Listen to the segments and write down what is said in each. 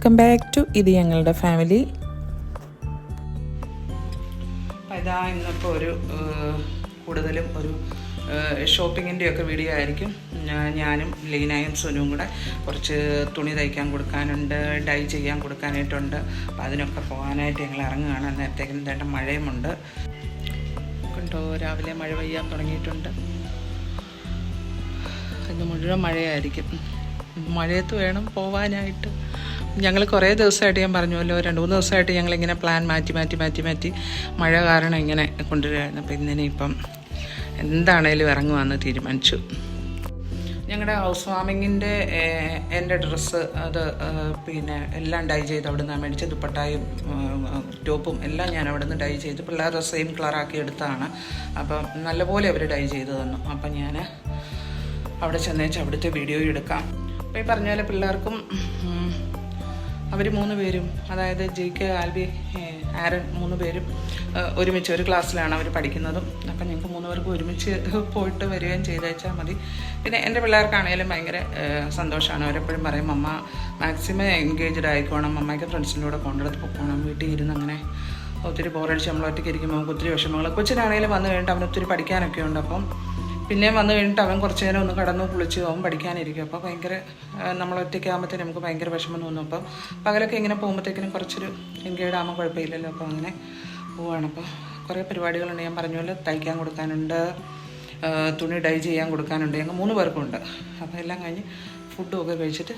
Welcome back to ഇത് ഞങ്ങളുടെ family. ഇതാ ഇന്നിപ്പോൾ ഒരു കൂടുതലും ഒരു ഷോപ്പിങ്ങിന്റെ ഒക്കെ വീഡിയോ ആയിരിക്കും. ഞാനും ലീനായും സുനുവും കൂടെ കുറച്ച് തുണി തയ്ക്കാൻ കൊടുക്കാനുണ്ട് ഡൈ ചെയ്യാൻ കൊടുക്കാനായിട്ടുണ്ട്. അപ്പം അതിനൊക്കെ പോകാനായിട്ട് ഞങ്ങൾ ഇറങ്ങുകയാണ്. നേരത്തേക്കും തേണ്ട മഴയുമുണ്ട്. കണ്ടോ രാവിലെ മഴ പെയ്യാൻ തുടങ്ങിയിട്ടുണ്ട്. ഇന്ന് മുഴുവൻ മഴയായിരിക്കും. മഴയത്ത് വേണം പോവാനായിട്ട്. ഞങ്ങൾ കുറേ ദിവസമായിട്ട് ഞാൻ പറഞ്ഞുവല്ലോ രണ്ട് മൂന്ന് ദിവസമായിട്ട് ഞങ്ങളിങ്ങനെ പ്ലാൻ മാറ്റി മാറ്റി മാറ്റി മാറ്റി മഴ കാരണം ഇങ്ങനെ കൊണ്ടുവരികയായിരുന്നു അപ്പോൾ ഇന്നിനെ ഇപ്പം എന്താണേലും ഇറങ്ങുവാന്ന് തീരുമാനിച്ചു. ഞങ്ങളുടെ ഹൗസ് വാമിങ്ങിന്റെ എന്റെ ഡ്രസ്സ് അത് പിന്നെ എല്ലാം ഡൈ ചെയ്ത് അവിടെ നിന്ന് മേടിച്ച് ദുപ്പട്ടായും ടോപ്പും എല്ലാം ഞാൻ അവിടെ നിന്ന് ഡൈ ചെയ്ത്. പിള്ളേരുടെ സെയിം കളറാക്കി എടുത്തതാണ് അപ്പം നല്ലപോലെ അവർ ഡൈ ചെയ്ത് തന്നു. അപ്പം ഞാൻ അവിടെ ചെന്നേച്ച് അവിടുത്തെ വീഡിയോ എടുക്കാം. അപ്പോൾ ഈ പറഞ്ഞ പോലെ പിള്ളേർക്കും അവർ മൂന്ന് പേരും അതായത് ജെ കെ ആൽബി ആരൻ മൂന്ന് പേരും ഒരുമിച്ച് ഒരു ക്ലാസ്സിലാണ് അവർ പഠിക്കുന്നതും. അപ്പം ഞങ്ങൾക്ക് മൂന്ന് പേർക്കും ഒരുമിച്ച് പോയിട്ട് വരികയും ചെയ്തേച്ചാൽ മതി. പിന്നെ എന്റെ പിള്ളേർക്കാണെങ്കിലും ഭയങ്കര സന്തോഷമാണ് അവരെപ്പോഴും പറയും അമ്മ മാക്സിമം എൻഗേജ്ഡ് ആയിക്കോണം. അമ്മയ്ക്ക് ഫ്രണ്ട്സിന്റെ കൂടെ കൊണ്ടുവന്ന് പോകണം വീട്ടിൽ ഇരുന്ന് അങ്ങനെ ഒത്തിരി ബോറടിച്ച് നമ്മൾ ഒറ്റയ്ക്ക് ഇരിക്കുമ്പോൾ നമുക്ക് ഒത്തിരി വിഷമങ്ങൾ കൊച്ചിനാണെങ്കിലും വന്നു കഴിഞ്ഞിട്ട് അവൻ ഒത്തിരി പഠിക്കാനൊക്കെ ഉണ്ട്. അപ്പം പിന്നെയും വന്നു കഴിഞ്ഞിട്ട് അവൻ കുറച്ച് നേരം ഒന്ന് കടന്നു കുളിച്ച് അവൻ പഠിക്കാനിരിക്കും. അപ്പോൾ ഭയങ്കര നമ്മൾ ഒറ്റയ്ക്കാകുമ്പോഴത്തേനും നമുക്ക് ഭയങ്കര വിഷമം തോന്നും. അപ്പം പകലൊക്കെ ഇങ്ങനെ പോകുമ്പോഴത്തേക്കിനും കുറച്ചൊരു എൻഗേഡ് ആകുമ്പോൾ കുഴപ്പമില്ലല്ലോ. അപ്പോൾ അങ്ങനെ പോവാണ്. അപ്പോൾ കുറേ പരിപാടികളുണ്ട്. ഞാൻ പറഞ്ഞ പോലെ തയ്ക്കാൻ കൊടുക്കാനുണ്ട് തുണി ഡൈ ചെയ്യാൻ കൊടുക്കാനുണ്ട്. ഞങ്ങൾ മൂന്ന് പേർക്കുണ്ട്. അപ്പോൾ എല്ലാം കഴിഞ്ഞ് ഫുഡും ഒക്കെ കഴിച്ചിട്ട്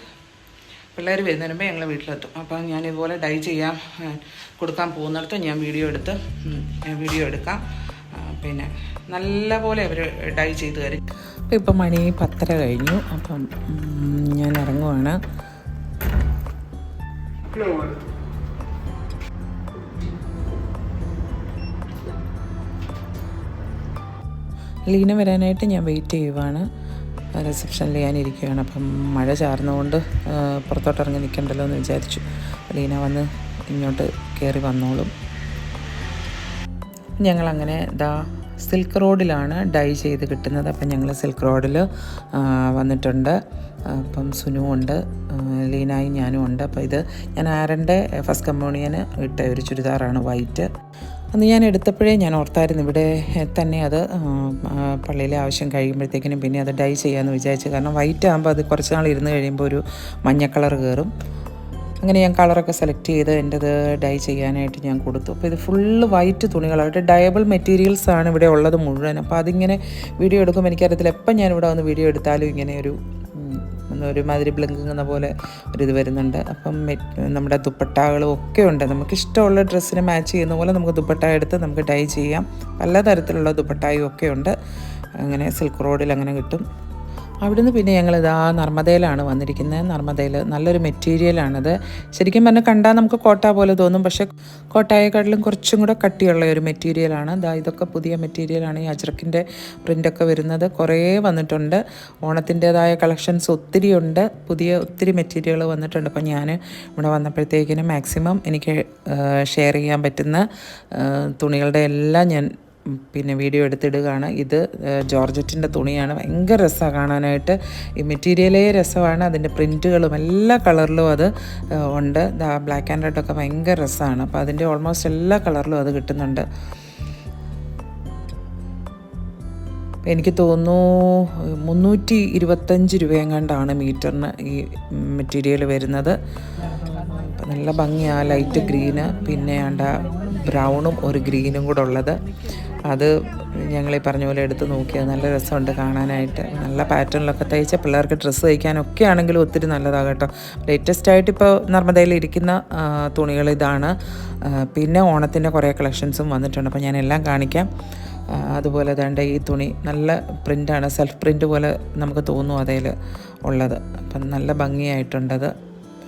പിള്ളേർ വരുന്നതിന് മുമ്പേ ഞങ്ങൾ വീട്ടിലെത്തും. അപ്പോൾ ഞാൻ ഇതുപോലെ ഡൈ ചെയ്യാൻ കൊടുക്കാൻ പോകുന്നിടത്ത് ഞാൻ വീഡിയോ എടുത്ത് വീഡിയോ എടുക്കാം. പിന്നെ നല്ല പോലെ അവർ ഡൈ ചെയ്ത് തരും. അപ്പോൾ ഇപ്പം മണി പത്തര കഴിഞ്ഞു. അപ്പം ഞാൻ ഇറങ്ങുവാണ്. ലീന വരാനായിട്ട് ഞാൻ വെയിറ്റ് ചെയ്യുവാണ്. റിസപ്ഷനിൽ ഞാൻ ഇരിക്കുകയാണ് അപ്പം മഴ ചാർന്നുകൊണ്ട് പുറത്തോട്ടിറങ്ങി നിൽക്കണ്ടല്ലോ എന്ന് വിചാരിച്ചു. ലീന വന്ന് ഇങ്ങോട്ട് കയറി വന്നോളും. ഞങ്ങളങ്ങനെ ദാ സിൽക്ക് റോഡിലാണ് ഡൈ ചെയ്ത് കിട്ടുന്നത്. അപ്പം ഞങ്ങൾ സിൽക്ക് റോഡിൽ വന്നിട്ടുണ്ട്. അപ്പം സുനു ഉണ്ട് ലീനായി ഞാനും ഉണ്ട്. അപ്പോൾ ഇത് ഞാൻ ആരന്റെ ഫസ്റ്റ് കമ്മ്യൂണിയന് ഇട്ട ഒരു ചുരിദാറാണ് വൈറ്റ്. അന്ന് ഞാൻ എടുത്തപ്പോഴേ ഞാൻ ഓർത്തായിരുന്നു ഇവിടെ തന്നെ അത് പള്ളിയിലെ ആവശ്യം കഴിയുമ്പോഴത്തേക്കിനും പിന്നെ അത് ഡൈ ചെയ്യാമെന്ന് വിചാരിച്ചു. കാരണം വൈറ്റ് ആകുമ്പോൾ അത് കുറച്ച് നാൾ ഇരുന്ന് കഴിയുമ്പോൾ ഒരു മഞ്ഞ കളർ കയറും അങ്ങനെ ഞാൻ കളറൊക്കെ സെലക്ട് ചെയ്ത് എന്റെത് ഡൈ ചെയ്യാനായിട്ട് ഞാൻ കൊടുത്തു. അപ്പോൾ ഇത് ഫുള്ള് വൈറ്റ് തുണികൾ അവരുടെ ഡയബിൾ മെറ്റീരിയൽസ് ആണ് ഇവിടെ ഉള്ളത് മുഴുവൻ അപ്പോൾ അതിങ്ങനെ വീഡിയോ എടുക്കുമ്പോൾ എനിക്കറിയത്തില്ല എപ്പം ഞാൻ ഇവിടെ വന്ന് വീഡിയോ എടുത്താലും ഇങ്ങനെ ഒരു ഒരുമാതിരി ബ്ലിങ്കുന്ന പോലെ ഒരിത് വരുന്നുണ്ട്. അപ്പം നമ്മുടെ ദുപ്പട്ടകളും ഒക്കെ ഉണ്ട്. നമുക്ക് ഇഷ്ടമുള്ള ഡ്രസ്സിന് മാച്ച് ചെയ്യുന്ന പോലെ നമുക്ക് ദുപ്പട്ട എടുത്ത് നമുക്ക് ഡൈ ചെയ്യാം. പലതരത്തിലുള്ള ദുപ്പട്ടായും ഒക്കെ ഉണ്ട്. അങ്ങനെ സിൽക്ക് റോഡിൽ അങ്ങനെ കിട്ടും. അവിടുന്ന് പിന്നെ ഞങ്ങൾ ഇതാ നർമ്മദയിലാണ് വന്നിരിക്കുന്നത് നർമ്മദയിൽ നല്ലൊരു മെറ്റീരിയലാണത് ശരിക്കും പറഞ്ഞാൽ കണ്ടാൽ നമുക്ക് കോട്ട പോലെ തോന്നും. പക്ഷേ കോട്ടയെക്കാട്ടിലും കുറച്ചും കൂടെ കട്ടിയുള്ള ഒരു മെറ്റീരിയലാണ് ഇതാ ഇതൊക്കെ പുതിയ മെറ്റീരിയലാണ് ഈ അജ്രക്കിന്റെ പ്രിന്റൊക്കെ വരുന്നത് കുറേ വന്നിട്ടുണ്ട്. ഓണത്തിന്റേതായ കളക്ഷൻസ് ഒത്തിരി ഉണ്ട്. പുതിയ ഒത്തിരി മെറ്റീരിയൽ വന്നിട്ടുണ്ട്. അപ്പോൾ ഞാൻ ഇവിടെ വന്നപ്പോഴത്തേക്കിനും മാക്സിമം എനിക്ക് ഷെയർ ചെയ്യാൻ പറ്റുന്ന തുണികളുടെ എല്ലാം ഞാൻ പിന്നെ വീഡിയോ എടുത്തിടുകയാണ്. ഇത് ജോർജറ്റിന്റെ തുണിയാണ്. ഭയങ്കര രസമാണ് കാണാനായിട്ട്. ഈ മെറ്റീരിയലേ രസമാണ്. അതിന്റെ പ്രിന്റുകളും എല്ലാ കളറിലും അത് ഉണ്ട്. ബ്ലാക്ക് ആൻഡ് റെഡ് ഒക്കെ ഭയങ്കര രസമാണ് അപ്പോൾ അതിന്റെ ഓൾമോസ്റ്റ് എല്ലാ കളറിലും അത് കിട്ടുന്നുണ്ട്. എനിക്ക് തോന്നുന്നു മുന്നൂറ്റി ഇരുപത്തഞ്ച് രൂപയെങ്ങാണ്ടാണ് മീറ്ററിന് ഈ മെറ്റീരിയൽ വരുന്നത്. നല്ല ഭംഗിയാണ് ലൈറ്റ് ഗ്രീന് പിന്നെ ആണ്ട ബ്രൗണും ഒരു ഗ്രീനും കൂടെ ഉള്ളത്. അത് ഞങ്ങൾ ഈ പറഞ്ഞ പോലെ എടുത്ത് നോക്കിയത് നല്ല രസമുണ്ട് കാണാനായിട്ട്. നല്ല പാറ്റേണിലൊക്കെ തയ്ച്ച പിള്ളേർക്ക് ഡ്രസ്സ് തയ്ക്കാനൊക്കെ ആണെങ്കിലും ഒത്തിരി നല്ലതാണ് കേട്ടോ ലേറ്റസ്റ്റ് ആയിട്ട് ഇപ്പോൾ നർമ്മദയിൽ ഇരിക്കുന്ന തുണികൾ ഇതാണ്. പിന്നെ ഓണത്തിന്റെ കുറേ കളക്ഷൻസും വന്നിട്ടുണ്ട്. അപ്പോൾ ഞാൻ എല്ലാം കാണിക്കാം. അതുപോലെ തന്നെ ഈ തുണി നല്ല പ്രിന്റാണ് സെൽഫ് പ്രിന്റ് പോലെ നമുക്ക് തോന്നും അതിൽ ഉള്ളത്. അപ്പം നല്ല ഭംഗിയായിട്ടുണ്ടത്.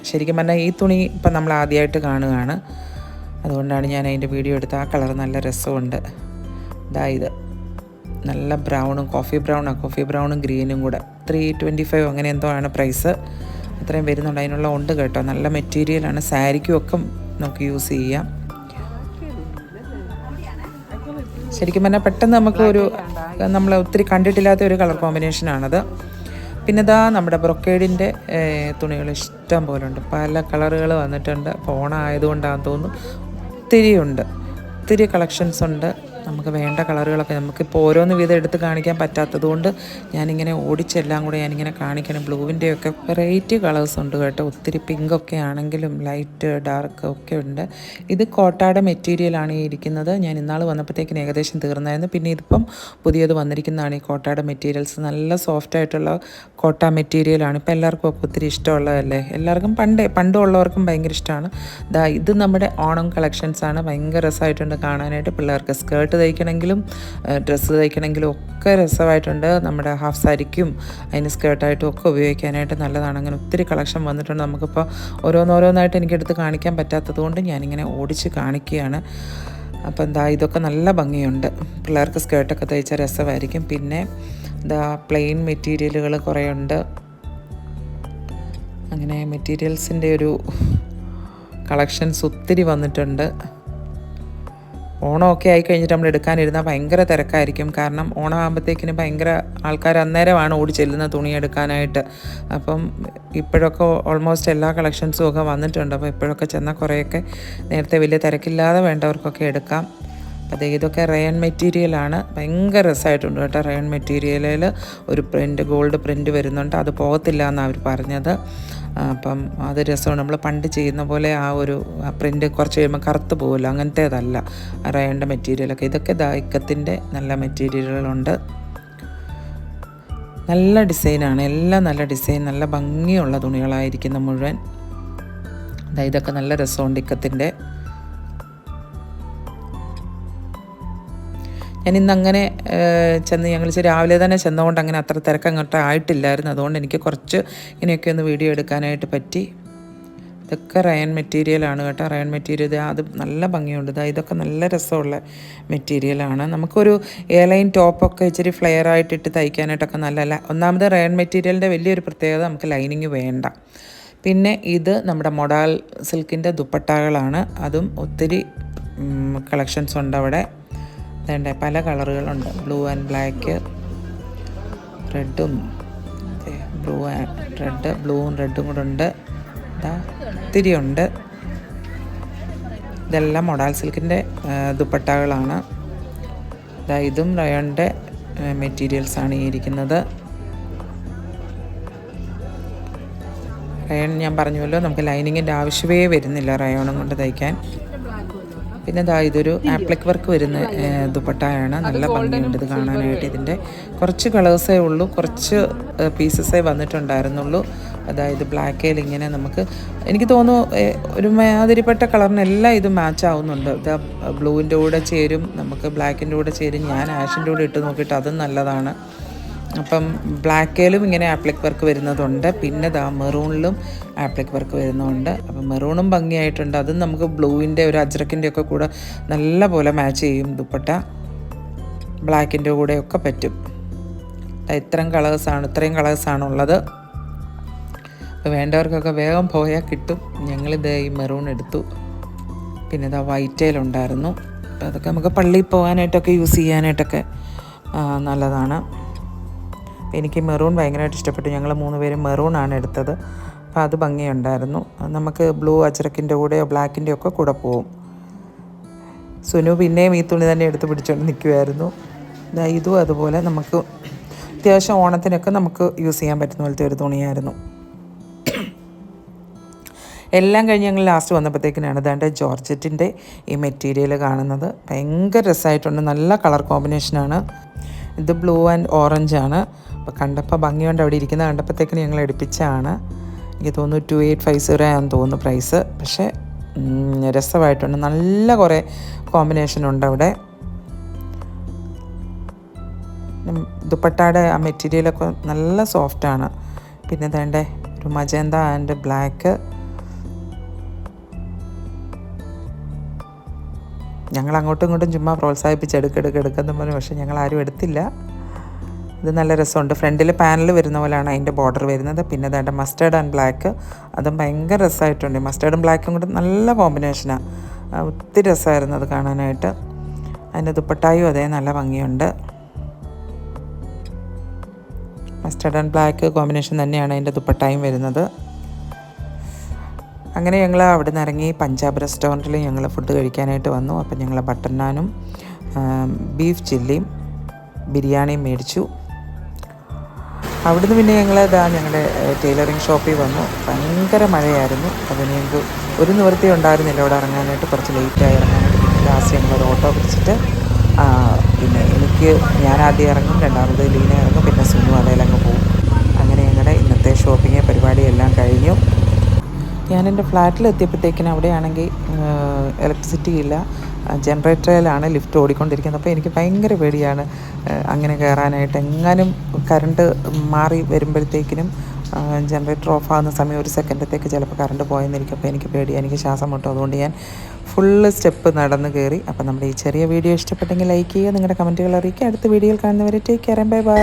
ശരിക്കും പറഞ്ഞാൽ ഈ തുണി ഇപ്പം നമ്മൾ ആദ്യമായിട്ട് കാണുകയാണ്. അതുകൊണ്ടാണ് ഞാൻ അതിന്റെ വീഡിയോ എടുത്ത് ആ കളർ നല്ല രസമുണ്ട്. ഇതാ ഇത്. നല്ല ബ്രൗണും കോഫി ബ്രൗണാണ് കോഫി ബ്രൗണും ഗ്രീനും കൂടെ. ത്രീ ട്വന്റി ഫൈവ് അങ്ങനെ എന്തോ ആണ് പ്രൈസ് അത്രയും വരുന്നുണ്ട്. അതിനുള്ള ഉണ്ട് കേട്ടോ. നല്ല മെറ്റീരിയലാണ് സാരിക്കും ഒക്കെ നമുക്ക് യൂസ് ചെയ്യാം. ശരിക്കും പറഞ്ഞാൽ പെട്ടെന്ന് നമുക്ക് ഒരു നമ്മൾ ഒത്തിരി കണ്ടിട്ടില്ലാത്ത ഒരു കളർ കോമ്പിനേഷനാണത് പിന്നെ ഇതാ നമ്മുടെ ബ്രൊക്കേഡിന്റെ തുണികൾ ഇഷ്ടം പോലെ ഉണ്ട്. പല കളറുകൾ വന്നിട്ടുണ്ട്. അപ്പോൾ ഓണം ആയതുകൊണ്ടാണെന്ന് തോന്നുന്നു ഒത്തിരിയുണ്ട് ഒത്തിരി കളക്ഷൻസ് ഉണ്ട്. നമുക്ക് വേണ്ട കളറുകളൊക്കെ നമുക്കിപ്പോൾ ഓരോന്ന് വീതം എടുത്ത് കാണിക്കാൻ പറ്റാത്തത് കൊണ്ട് ഞാനിങ്ങനെ ഓടിച്ചെല്ലാം കൂടെ ഞാനിങ്ങനെ കാണിക്കണം. ബ്ലൂവിന്റെയൊക്കെ വെറൈറ്റി കളേഴ്സ് ഉണ്ട് കേട്ടോ. ഒത്തിരി പിങ്കൊക്കെ ആണെങ്കിലും ലൈറ്റ് ഡാർക്ക് ഒക്കെ ഉണ്ട്. ഇത് കോട്ടാടെ മെറ്റീരിയലാണ് ഈ ഇരിക്കുന്നത്. ഞാൻ ഇന്നാൾ വന്നപ്പോഴത്തേക്കിന് ഏകദേശം തീർന്നായിരുന്നു. പിന്നെ ഇതിപ്പം പുതിയത് വന്നിരിക്കുന്നതാണ് ഈ കോട്ടാടെ മെറ്റീരിയൽസ് നല്ല സോഫ്റ്റ് ആയിട്ടുള്ള കോട്ട മെറ്റീരിയലാണ് ഇപ്പോൾ എല്ലാവർക്കും ഒക്കെ ഒത്തിരി ഇഷ്ടമുള്ളതല്ലേ? എല്ലാവർക്കും പണ്ടേ പണ്ടും ഉള്ളവർക്കും ഭയങ്കര ഇഷ്ടമാണ്. ദാ ഇത് നമ്മുടെ ഓണം കളക്ഷൻസാണ് ഭയങ്കര രസമായിട്ടുണ്ട് കാണാനായിട്ട്. പിള്ളേർക്ക് സ്കേർട്ട് തയ്ക്കണമെങ്കിലും ഡ്രസ്സ് തയ്ക്കണമെങ്കിലും ഒക്കെ രസമായിട്ടുണ്ട്. നമ്മുടെ ഹാഫ് സാരിക്കും അതിന് സ്കേർട്ടായിട്ടും ഒക്കെ ഉപയോഗിക്കാനായിട്ട് നല്ലതാണ്. അങ്ങനെ ഒത്തിരി കളക്ഷൻ വന്നിട്ടുണ്ട് നമുക്കിപ്പോൾ ഓരോന്നോരോന്നായിട്ട് എനിക്കെടുത്ത് കാണിക്കാൻ പറ്റാത്തത് കൊണ്ട് ഞാനിങ്ങനെ ഓടിച്ച് കാണിക്കുകയാണ്. അപ്പോൾ എന്താ ഇതൊക്കെ നല്ല ഭംഗിയുണ്ട്. പിള്ളേർക്ക് സ്കേർട്ടൊക്കെ തയ്ച്ച രസമായിരിക്കും. പിന്നെ എന്താ പ്ലെയിൻ മെറ്റീരിയലുകൾ കുറേ ഉണ്ട് അങ്ങനെ മെറ്റീരിയൽസിന്റെ ഒരു കളക്ഷൻസ് ഒത്തിരി വന്നിട്ടുണ്ട്. ഓണമൊക്കെ ആയി കഴിഞ്ഞിട്ട് നമ്മൾ എടുക്കാനിരുന്നാൽ ഭയങ്കര തിരക്കായിരിക്കും. കാരണം ഓണം ആകുമ്പോഴത്തേക്കിന് ഭയങ്കര ആൾക്കാർ അന്നേരമാണ് ഓടി ചെല്ലുന്ന തുണി എടുക്കാനായിട്ട്. അപ്പം ഇപ്പോഴൊക്കെ ഓൾമോസ്റ്റ് എല്ലാ കളക്ഷൻസും ഒക്കെ വന്നിട്ടുണ്ട്. അപ്പോൾ ഇപ്പോഴൊക്കെ ചെന്നാൽ കുറേയൊക്കെ നേരത്തെ വലിയ തിരക്കില്ലാതെ വേണ്ടവർക്കൊക്കെ എടുക്കാം. അതെ ഇതൊക്കെ റയൺ മെറ്റീരിയലാണ് ഭയങ്കര രസമായിട്ടുണ്ട് കേട്ടോ റയൺ മെറ്റീരിയലിൽ ഒരു പ്രിന്റ് ഗോൾഡ് പ്രിന്റ് വരുന്നുണ്ട്. അത് പോകത്തില്ല എന്നാണ് അവർ പറഞ്ഞത് അപ്പം അത് രസമാണ്. നമ്മൾ പണ്ട് ചെയ്യുന്ന പോലെ ആ ഒരു പ്രിന്റ് കുറച്ച് കഴിയുമ്പോൾ കറുത്ത് പോകുമല്ലോ അങ്ങനത്തേതല്ല. റയണിന്റെ മെറ്റീരിയലൊക്കെ ഇതൊക്കെ ദായിക്കത്തിന്റെ നല്ല മെറ്റീരിയലുകളുണ്ട് നല്ല ഡിസൈനാണ് എല്ലാം നല്ല ഡിസൈൻ നല്ല ഭംഗിയുള്ള തുണികളായിരിക്കുന്ന മുഴുവൻ. ഇതൊക്കെ നല്ല രസമുണ്ട് ഇക്കത്തിന്റെ ഞാൻ ഇന്ന് അങ്ങനെ ചെന്ന് ഞങ്ങൾ രാവിലെ തന്നെ ചെന്നതുകൊണ്ട് അങ്ങനെ അത്ര തിരക്കങ്ങോട്ട് ആയിട്ടില്ലായിരുന്നു. അതുകൊണ്ട് എനിക്ക് കുറച്ച് ഇങ്ങനെയൊക്കെ ഒന്ന് വീഡിയോ എടുക്കാനായിട്ട് പറ്റി. ഇതൊക്കെ റയൺ മെറ്റീരിയലാണ് കേട്ടോ. റയൺ മെറ്റീരിയൽ അത് നല്ല ഭംഗിയുണ്ട്. ഇതാ ഇതൊക്കെ നല്ല രസമുള്ള മെറ്റീരിയലാണ് നമുക്കൊരു എയർലൈൻ ടോപ്പൊക്കെ ഇച്ചിരി ഫ്ലെയർ ആയിട്ടിട്ട് തയ്ക്കാനായിട്ടൊക്കെ നല്ലല്ല ഒന്നാമത് റയൺ മെറ്റീരിയലിന്റെ വലിയൊരു പ്രത്യേകത നമുക്ക് ലൈനിങ് വേണ്ട. പിന്നെ ഇത് നമ്മുടെ മൊഡാൽ സിൽക്കിന്റെ ദുപ്പട്ടകളാണ്. അതും ഒത്തിരി കളക്ഷൻസ് ഉണ്ട് അവിടെ. വേണ്ട പല കളറുകളുണ്ട്. ബ്ലൂ ആൻഡ് ബ്ലാക്ക് റെഡും ബ്ലൂ ആൻഡ് റെഡ് ബ്ലൂവും റെഡും കൂടെ ഉണ്ട്. ഒത്തിരി ഉണ്ട്. ഇതെല്ലാം മൊഡാൽ സിൽക്കിന്റെ ദുപ്പട്ടകളാണ്. ഇതാ ഇതും റയോണിന്റെ മെറ്റീരിയൽസാണ് ഈ ഇരിക്കുന്നത്. റയോൺ ഞാൻ പറഞ്ഞുവല്ലോ നമുക്ക് ലൈനിങ്ങിന്റെ ആവശ്യമേ വരുന്നില്ല റയോണും കൊണ്ട് തയ്ക്കാൻ. പിന്നെ ദാ ഇതൊരു ആപ്ലിക് വർക്ക് വരുന്ന ദുപ്പട്ടയാണ്. നല്ല ഭംഗിയുണ്ട് ഇത് കാണാനായിട്ട്. ഇതിന്റെ കുറച്ച് കളേഴ്സേ ഉള്ളൂ. കുറച്ച് പീസസേ വന്നിട്ടുണ്ടായിരുന്നുള്ളൂ. അതായത് ബ്ലാക്കേൽ ഇങ്ങനെ നമുക്ക് എനിക്ക് തോന്നുന്നു ഒരു മാതിരിപ്പെട്ട കളറിനെല്ലാം ഇത് മാച്ച് ആവുന്നുണ്ട്. ഇത് ബ്ലൂവിന്റെ കൂടെ ചേരും നമുക്ക് ബ്ലാക്കിന്റെ കൂടെ ചേരും. ഞാൻ ആഷിന്റെ കൂടെ ഇട്ട് നോക്കിയിട്ട് അതും നല്ലതാണ്. അപ്പം ബ്ലാക്കിലും ഇങ്ങനെ ആപ്ലിക് വർക്ക് വരുന്നതുണ്ട്. പിന്നെ ദാ മെറൂണിലും ആപ്ലിക് വർക്ക് വരുന്നുണ്ട് അപ്പം മെറൂണും ഭംഗിയായിട്ടുണ്ട്. അതും നമുക്ക് ബ്ലൂവിന്റെ ഒരു അജ്രക്കിന്റെ ഒക്കെ കൂടെ നല്ല പോലെ മാച്ച് ചെയ്യും. ദുപ്പട്ട ബ്ലാക്കിന്റെ കൂടെയൊക്കെ പറ്റും. ഇത്രയും കളേഴ്സാണ് ഇത്രയും കളേഴ്സാണ് ഉള്ളത്. അപ്പോൾ വേണ്ടവർക്കൊക്കെ വേഗം പോയാൽ കിട്ടും. ഞങ്ങളിത് ഈ മെറൂൺ എടുത്തു. പിന്നെ ഇതാ വൈറ്റയിലുണ്ടായിരുന്നു അപ്പോൾ അതൊക്കെ നമുക്ക് പള്ളിയിൽ പോകാനായിട്ടൊക്കെ യൂസ് ചെയ്യാനായിട്ടൊക്കെ നല്ലതാണ്. എനിക്ക് മെറൂൺ ഭയങ്കരമായിട്ട് ഇഷ്ടപ്പെട്ടു. ഞങ്ങൾ മൂന്ന് പേരും മെറൂൺ ആണ് എടുത്തത്. അപ്പോൾ അത് ഭംഗിയുണ്ടായിരുന്നു. നമുക്ക് ബ്ലൂ അച്ചറക്കിന്റെ കൂടെയോ ബ്ലാക്കിന്റെയോ ഒക്കെ കൂടെ പോവും. സുനു പിന്നെയും ഈ തുണി തന്നെ എടുത്ത് പിടിച്ചുകൊണ്ട് നിൽക്കുമായിരുന്നു ഇതും അതുപോലെ നമുക്ക് അത്യാവശ്യം ഓണത്തിനൊക്കെ നമുക്ക് യൂസ് ചെയ്യാൻ പറ്റുന്ന പോലത്തെ ഒരു തുണിയായിരുന്നു. എല്ലാം കഴിഞ്ഞ് ഞങ്ങൾ ലാസ്റ്റ് വന്നപ്പോഴത്തേക്കിനാണ് ഇതാണ്ട് ജോർജറ്റിന്റെ ഈ മെറ്റീരിയൽ കാണുന്നത്. ഭയങ്കര രസമായിട്ടുണ്ട്. നല്ല കളർ കോമ്പിനേഷനാണ്. ഇത് ബ്ലൂ ആൻഡ് ഓറഞ്ച് ആണ്. അപ്പോൾ കണ്ടപ്പോൾ ഭംഗിയുണ്ട് അവിടെ ഇരിക്കുന്ന കണ്ടപ്പോഴത്തേക്കിന് ഞങ്ങൾ എടുപ്പിച്ചാണ് എനിക്ക് തോന്നുന്നു ടു എയ്റ്റ് ഫൈവ് സീറോ ആണെന്ന് തോന്നുന്നു പ്രൈസ് പക്ഷേ രസമായിട്ടുണ്ട്. നല്ല കുറേ കോമ്പിനേഷൻ ഉണ്ട് അവിടെ. ദുപ്പട്ടയുടെ ആ മെറ്റീരിയലൊക്കെ നല്ല സോഫ്റ്റാണ് പിന്നെ വേണ്ടേ ഒരു മജന്ത ആൻഡ് ബ്ലാക്ക് ഞങ്ങൾ അങ്ങോട്ടും ഇങ്ങോട്ടും ചുമ്മാ പ്രോത്സാഹിപ്പിച്ച് എടുക്ക് എടുക്ക് എടുക്കെന്ന് പറഞ്ഞു. പക്ഷേ ഞങ്ങൾ ആരും എടുത്തില്ല. ഇത് നല്ല രസമുണ്ട്. ഫ്രണ്ടിൽ പാനൽ വരുന്ന പോലെയാണ് അതിന്റെ ബോർഡർ വരുന്നത്. പിന്നെ അതായത് മസ്റ്റേർഡ് ആൻഡ് ബ്ലാക്ക് അതും ഭയങ്കര രസമായിട്ടുണ്ട് മസ്റ്റേർഡും ബ്ലാക്കും കൂടെ നല്ല കോമ്പിനേഷനാണ് ഒത്തിരി രസമായിരുന്നു അത് കാണാനായിട്ട്. അതിന്റെ ദുപ്പട്ടായും അതേ നല്ല ഭംഗിയുണ്ട്. മസ്റ്റേർഡ് ആൻഡ് ബ്ലാക്ക് കോമ്പിനേഷൻ തന്നെയാണ് അതിന്റെ ദുപ്പട്ടായും വരുന്നത്. അങ്ങനെ ഞങ്ങൾ അവിടെ നിന്ന് ഇറങ്ങി പഞ്ചാബ് റെസ്റ്റോറന്റിൽ ഞങ്ങൾ ഫുഡ് കഴിക്കാനായിട്ട് വന്നു. അപ്പം ഞങ്ങൾ ബട്ടർ നാനും ബീഫ് ചില്ലിയും ബിരിയാണിയും മേടിച്ചു. അവിടുന്ന് പിന്നെ ഞങ്ങൾ ഇതാ ഞങ്ങളുടെ ടൈലറിങ് ഷോപ്പിൽ വന്നു. ഭയങ്കര മഴയായിരുന്നു. അപ്പം ഞങ്ങൾക്ക് ഒരു നിവൃത്തി ഉണ്ടായിരുന്നില്ല അവിടെ ഇറങ്ങാനായിട്ട്. കുറച്ച് ലേറ്റായി ഇറങ്ങാനായിട്ട്. പിന്നെ ലാസ്റ്റ് ഒരു ഓട്ടോ പിടിച്ചിട്ട് പിന്നെ എനിക്ക് ഞാൻ ആദ്യം ഇറങ്ങും രണ്ടാമത് ലീന ഇറങ്ങും പിന്നെ സുനു അതേലങ്ങ് പോകും അങ്ങനെ ഞങ്ങളുടെ ഇന്നത്തെ ഷോപ്പിംഗ് പരിപാടിയെല്ലാം കഴിഞ്ഞു. ഞാൻ എന്റെ ഫ്ലാറ്റിൽ എത്തിയപ്പോഴത്തേക്കിനും അവിടെയാണെങ്കിൽ ഇലക്ട്രിസിറ്റി ഇല്ല. ജനറേറ്ററിലാണ് ലിഫ്റ്റ് ഓടിക്കൊണ്ടിരിക്കുന്നത്. അപ്പോൾ എനിക്ക് ഭയങ്കര പേടിയാണ് അങ്ങനെ കയറാനായിട്ട് എങ്ങാനും കറണ്ട് മാറി വരുമ്പോഴത്തേക്കിനും ജനറേറ്റർ ഓഫ് ആകുന്ന സമയം ഒരു സെക്കൻഡത്തേക്ക് ചിലപ്പോൾ കറണ്ട് പോയെന്നിരിക്കും. അപ്പോൾ എനിക്ക് പേടി എനിക്ക് ശ്വാസം മുട്ടും. അതുകൊണ്ട് ഞാൻ ഫുള്ള് സ്റ്റെപ്പ് നടന്ന് കയറി അപ്പോൾ നമ്മുടെ ഈ ചെറിയ വീഡിയോ ഇഷ്ടപ്പെട്ടെങ്കിൽ ലൈക്ക് ചെയ്യുക നിങ്ങളുടെ കമന്റുകൾ അറിയിക്കുക. അടുത്ത വീഡിയോയിൽ കാണുന്നവരെ ടേക്ക് കെയർ ബൈ ബൈ